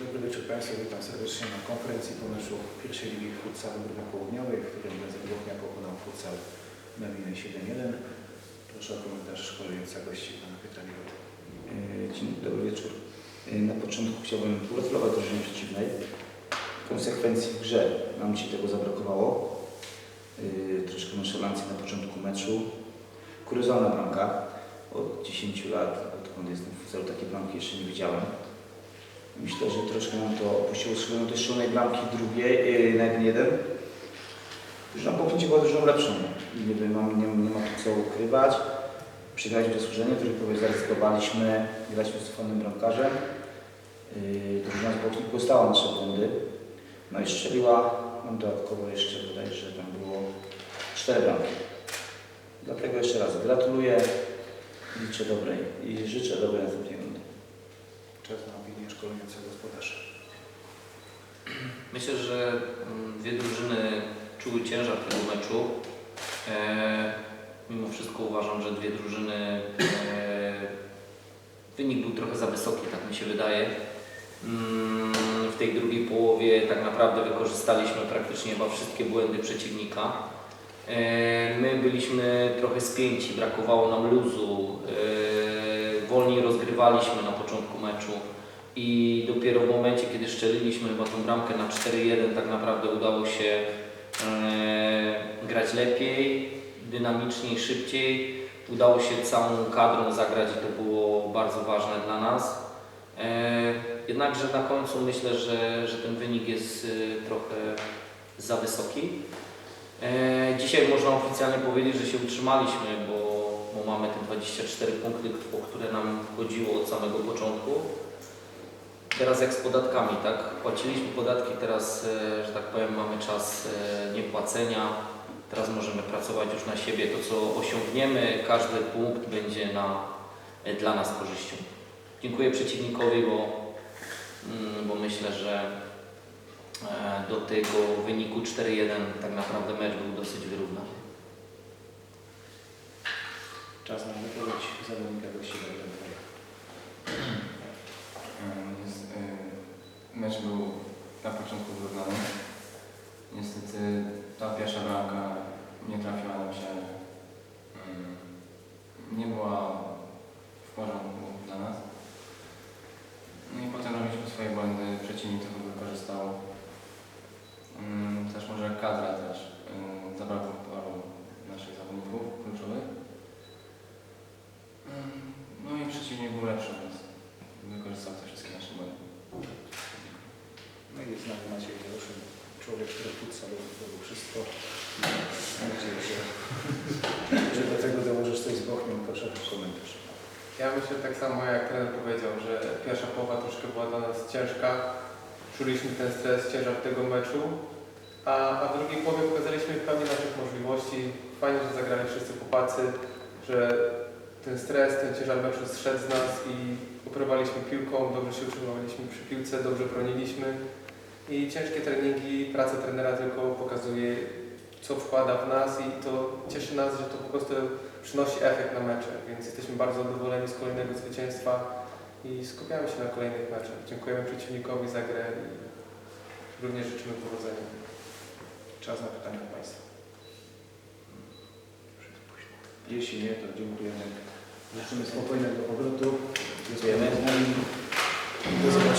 Dobry wieczór Państwu, witam serdecznie na konferencji po meczu pierwszej ligi futsalu Grupy Południowej, w którym Jacek Bochnia pokonał futsal Mewinę 7-1. Proszę o komentarz szkoleniowca gości Pana Piotra Michoty. E, Dzień dobry, wieczór. E, Na początku chciałbym pogratulować drużynie przeciwnej. Konsekwencji w grze nam dzisiaj tego zabrakowało. E, Troszkę nonszalancji na początku meczu. Kuriozalna bramka. Od 10 lat, odkąd jestem w futsalu, takiej bramki jeszcze nie widziałem. Myślę, że troszkę nam to opuściło strzeloną do strzelonej bramki drugiej, e, na 1-1. Drużyna Pochnicie była drużyną lepszą. Nie, mam, nie, nie ma tu co ukrywać. Przegraliśmy zasłużenie, który powie zaryzykowaliśmy, graliśmy z fajnym bramkarzem. Yy, drużyna z Bochni postała nasze błędy. No i strzeliła, mam dodatkowo jeszcze bodaj, że tam było cztery bramki. Dlatego jeszcze raz gratuluję, liczę dobrej i życzę dobrej następnej rundy. Czas na opinię szkoleniowca gospodarza. Myślę, że mm, dwie drużyny czuły ciężar tego meczu. E, mimo wszystko uważam, że dwie drużyny, e, wynik był trochę za wysoki, tak mi się wydaje. Mm, w tej drugiej połowie tak naprawdę wykorzystaliśmy praktycznie chyba wszystkie błędy przeciwnika. E, my byliśmy trochę spięci, brakowało nam luzu, e, wolniej rozgrywaliśmy na początku meczu. I dopiero w momencie, kiedy szczeliliśmy chyba tą bramkę na 4-1, tak naprawdę udało się e, grać lepiej, dynamiczniej, szybciej. Udało się całą kadrą zagrać i to było bardzo ważne dla nas. E, jednakże na końcu myślę, że, że ten wynik jest e, trochę za wysoki. E, dzisiaj można oficjalnie powiedzieć, że się utrzymaliśmy, bo, bo mamy te 24 punkty, o które nam chodziło od samego początku. Teraz jak z podatkami, tak? Płaciliśmy podatki, teraz, e, że tak powiem, mamy czas e, niepłacenia. Teraz możemy pracować już na siebie. To, co osiągniemy, każdy punkt będzie na, e, dla nas korzyścią. Dziękuję przeciwnikowi, bo, mm, bo myślę, że do tego wyniku 4-1 tak naprawdę mecz był dosyć wyrównany. Czas na wypowiedź zawodnika gości Dariusza Dwoja. Jest, y, Mecz był na początku wyrównany. Niestety ta pierwsza bramka nie trafiła nam się. mm, Nie była w porządku dla nas. No i potem robiliśmy swoje błędy, przeciwnik tego wykorzystał. Mm, Też może kadra też y, zabrakło paru naszych zawodników kluczowych. Mm, No i przeciwnik był lepszy, więc wykorzystał te wszystkie nasze błędy. No i jest z nami Maciej Jaruszyn, w futsalu zrobił wszystko. Mam nadzieję, że, do tego dołożysz coś z Bochnią. Proszę o komentarz. Ja myślę tak samo jak trener powiedział, że pierwsza połowa troszkę była dla nas ciężka. Czuliśmy ten stres, ciężar tego meczu, a, a w drugiej połowie pokazaliśmy w pełni naszych możliwości. Fajnie, że zagrali wszyscy chłopacy, że ten stres, ten ciężar meczu zszedł z nas i operowaliśmy piłką, dobrze się utrzymywaliśmy przy piłce, dobrze broniliśmy. I ciężkie treningi, praca trenera tylko pokazuje, co wkłada w nas i to cieszy nas, że to po prostu przynosi efekt na mecze, więc jesteśmy bardzo zadowoleni z kolejnego zwycięstwa i skupiamy się na kolejnych meczach. Dziękujemy przeciwnikowi za grę i również życzymy powodzenia. Czas na pytania od Państwa. Jeśli nie, to dziękujemy. Życzymy spokojnego powrotu. Dziękujemy. Do zobaczenia.